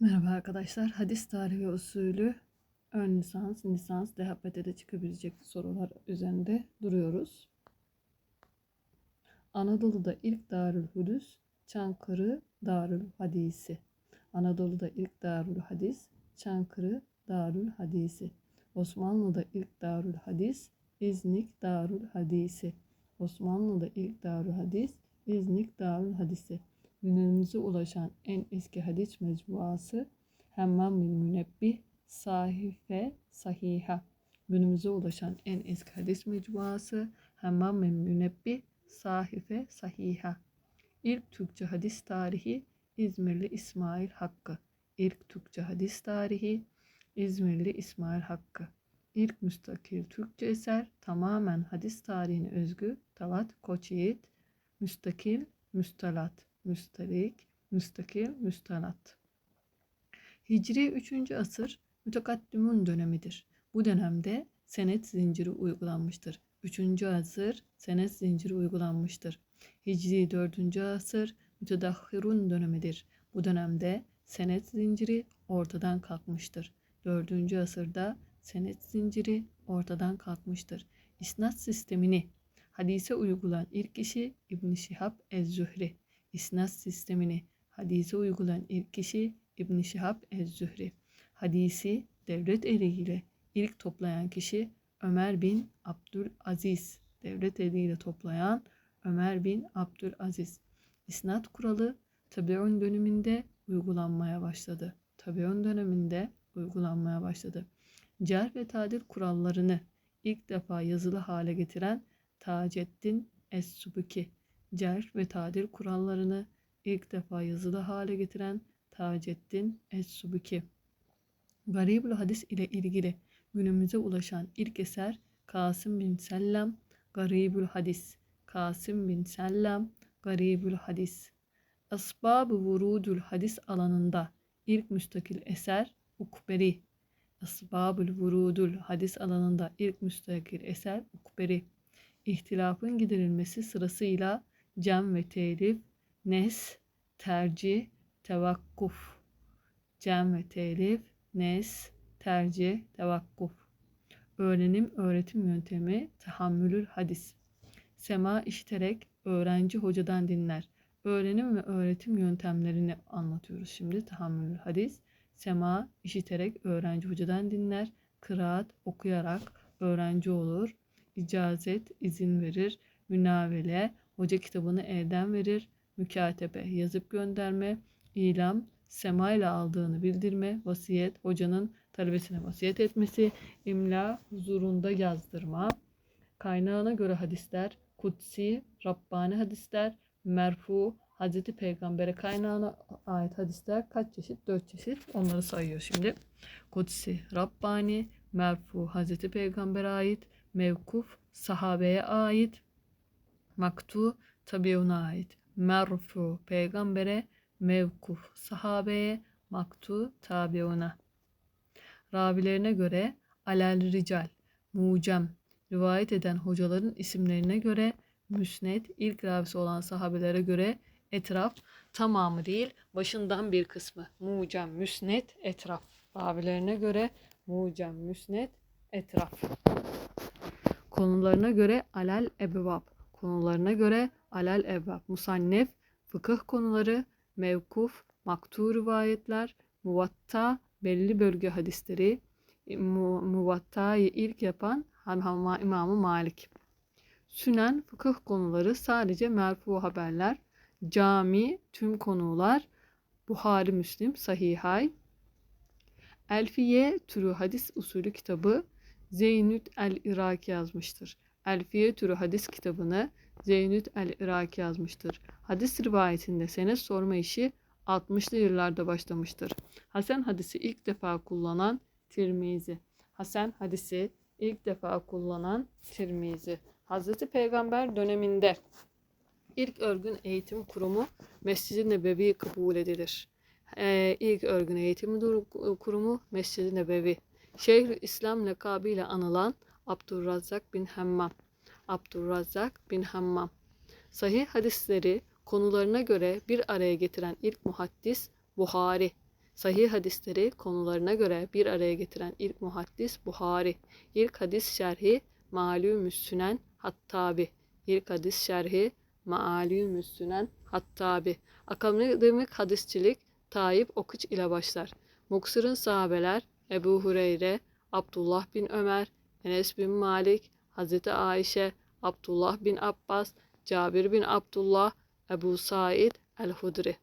Merhaba arkadaşlar. Hadis tarihi usulü ön lisans, lisans, DHPT'de çıkabilecek sorular üzerinde duruyoruz. Anadolu'da ilk Darül Hudüs, Çankırı Darül Hadisi. Anadolu'da ilk Darül Hadis, Çankırı Darül Hadisi. Osmanlı'da ilk Darül Hadis, İznik Darül Hadisi. Osmanlı'da ilk Darül Hadis, İznik Darül Hadisi günümüze ulaşan en eski hadis mecmuası Hemmam bin Münebbih Sahife Sahiha. Günümüze ulaşan en eski hadis mecmuası Hemmam bin Münebbih Sahife Sahiha. İlk Türkçe hadis tarihi İzmirli İsmail Hakkı. İlk Türkçe hadis tarihi İzmirli İsmail Hakkı. İlk müstakil Türkçe eser tamamen hadis tarihine özgü Talat Koçyiğit. Müstakil Müstalat müsterik, müstakil, müstanat. Hicri 3. asır mütekaddimun dönemidir. Bu dönemde senet zinciri uygulanmıştır. 3. asır senet zinciri uygulanmıştır. Hicri 4. asır mütedahhirun dönemidir. Bu dönemde senet zinciri ortadan kalkmıştır. 4. asırda senet zinciri ortadan kalkmıştır. İsnat sistemini hadise uygulayan ilk kişi İbn Şihab Ez-Zühri isnat sistemini hadise uygulayan ilk kişi İbn Şihab Ez-Zühri. Hadisi devlet eliyle ilk toplayan kişi Ömer bin Abdülaziz. Devlet eliyle toplayan Ömer bin Abdülaziz. İsnat kuralı Tabiun döneminde uygulanmaya başladı. Tabiun döneminde uygulanmaya başladı. Cer ve tadil kurallarını ilk defa yazılı hale getiren Taceddin Es-Subuki cer ve tadil kurallarını ilk defa yazılı hale getiren Taceddin Es-Subuki. Garibül hadis ile ilgili günümüze ulaşan ilk eser Kasım bin Sellem Garibül hadis. Kasım bin Sellem Garibül hadis. Asbab-ı vurudül hadis alanında ilk müstakil eser Ukberi. Asbabül vurudül hadis alanında ilk müstakil eser Ukberi. İhtilafın giderilmesi sırasıyla cem ve telif, nes, tercih, tevakkuf. Cem ve telif, nes, tercih, tevakkuf. Öğrenim, öğretim yöntemi, tahammülül hadis. Sema işiterek öğrenci hocadan dinler. Öğrenim ve öğretim yöntemlerini anlatıyoruz şimdi. Tahammülül hadis. Sema işiterek öğrenci hocadan dinler. Kıraat okuyarak öğrenci olur. İcazet izin verir. Münavele Hoca kitabını elden verir. Mükatebe, yazıp gönderme, ilam, sema ile aldığını bildirme, vasiyet, hocanın talebesine vasiyet etmesi, imla, huzurunda yazdırma, kaynağına göre hadisler, kutsi, Rabbani hadisler, merfu, Hazreti Peygamber'e kaynağına ait hadisler kaç çeşit? Dört çeşit. Onları sayıyor şimdi. Kutsi, Rabbani, merfu, Hazreti Peygamber'e ait, mevkuf, sahabeye ait, Maktu tabiuna ait. Merfu peygambere, mevkuf sahabeye, maktu tabiuna. Ravilerine göre alel rical, mucem, rivayet eden hocaların isimlerine göre müsned, ilk ravisi olan sahabelere göre etraf tamamı değil, başından bir kısmı. Mucem, müsned, etraf. Ravilerine göre mucem, müsned, etraf. Konularına göre alel ebevab, konularına göre alel evvab, musannef, fıkıh konuları, mevkuf, maktu rivayetler, muvatta, belli bölge hadisleri, mu, muvattayı ilk yapan İmam-ı Malik. Sünen fıkıh konuları sadece merfu haberler, cami tüm konular, Buhari Müslim Sahihay, Elfiye türü hadis usulü kitabı Zeynüt el-Iraki yazmıştır. Elfiye türü hadis kitabını Zeynüt el-Iraki yazmıştır. Hadis rivayetinde senet sorma işi 60'lı yıllarda başlamıştır. Hasan hadisi ilk defa kullanan Tirmizi. Hasan hadisi ilk defa kullanan Tirmizi. Hazreti Peygamber döneminde ilk örgün eğitim kurumu Mescid-i Nebevi kabul edilir. Ee, ilk örgün eğitim kurumu Mescid-i Nebevi. Şeyh İslam lakabıyla anılan Abdurrazzak bin Hemmam. Abdurrazzak bin Hammam. Sahih hadisleri konularına göre bir araya getiren ilk muhaddis Buhari. Sahih hadisleri konularına göre bir araya getiren ilk muhaddis Buhari. İlk hadis şerhi Ma'lûmü's-Sünen Hattabi. İlk hadis şerhi Ma'lûmü's-Sünen Hattabi. Akademik hadisçilik Tayyip Okuç ile başlar. Muksırın sahabeler Ebu Hureyre, Abdullah bin Ömer, Enes bin Malik, Hazreti Ayşe, Abdullah bin Abbas, Cabir bin Abdullah, Ebu Said el-Hudri.